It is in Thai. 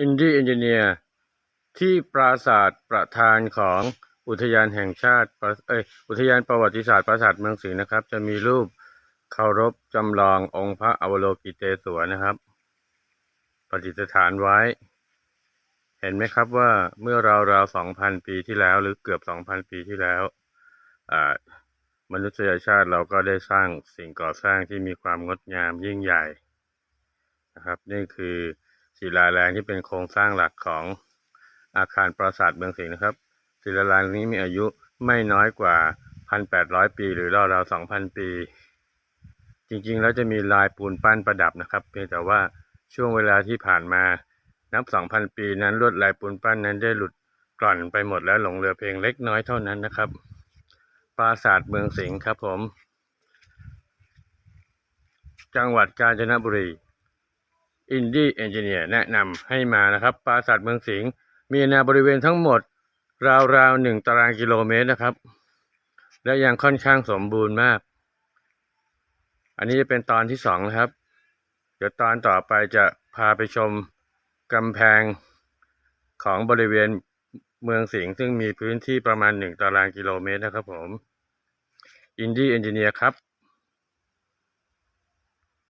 อินดี้เอนจิเนียร์ที่ปราสาทประธานของอุทยานแห่งชาติเอยอุทยานประวัติศาสตร์ปราสาทเมืองสิงห์นะครับ จะมีรูปเคารพจำลององค์พระอวโลกิเตศวรนะครับประดิษฐานไว้ เห็นไหมครับว่าเมื่อราวๆสองพันปีที่แล้วหรือเกือบสองพันปีที่แล้วมนุษยชาติเราก็ได้สร้างสิ่งก่อสร้างที่มีความงดงามยิ่งใหญ่นะครับ นี่คือ ศิลาแรงที่เป็นโครงสร้างหลักของอาคารปราสาทเมืองสิงห์นะครับ ศิลาแรงนี้มีอายุไม่น้อยกว่า 1,800 ปี หรือราวๆ2,000 ปี จริงๆ แล้วจะมีลายปูนปั้นประดับนะครับเพียงแต่ว่าช่วงเวลาที่ผ่านมานับ 2,000 ปีนั้นลวดลายปูนปั้นนั้นได้หลุดกร่อนไปหมดแล้วหลงเหลือเพียงเล็กน้อยเท่านั้นนะครับ ปราสาทเมืองสิงห์ครับผม จังหวัดกาญจนบุรี อินดี้เอนจิเนียร์แนะนำให้มานะครับปราสาทเมืองสิงห์มีแนวบริเวณทั้งหมด ราวๆหนึ่งตารางกิโลเมตรนะครับ และยังค่อนข้างสมบูรณ์มาก อันนี้จะเป็นตอนที่สองนะครับ เดี๋ยวตอนต่อไปจะพาไปชมกำแพงของบริเวณเมืองสิงห์ซึ่งมีพื้นที่ประมาณหนึ่งตารางกิโลเมตรนะครับผมอินดี้เอนจิเนียร์ครับ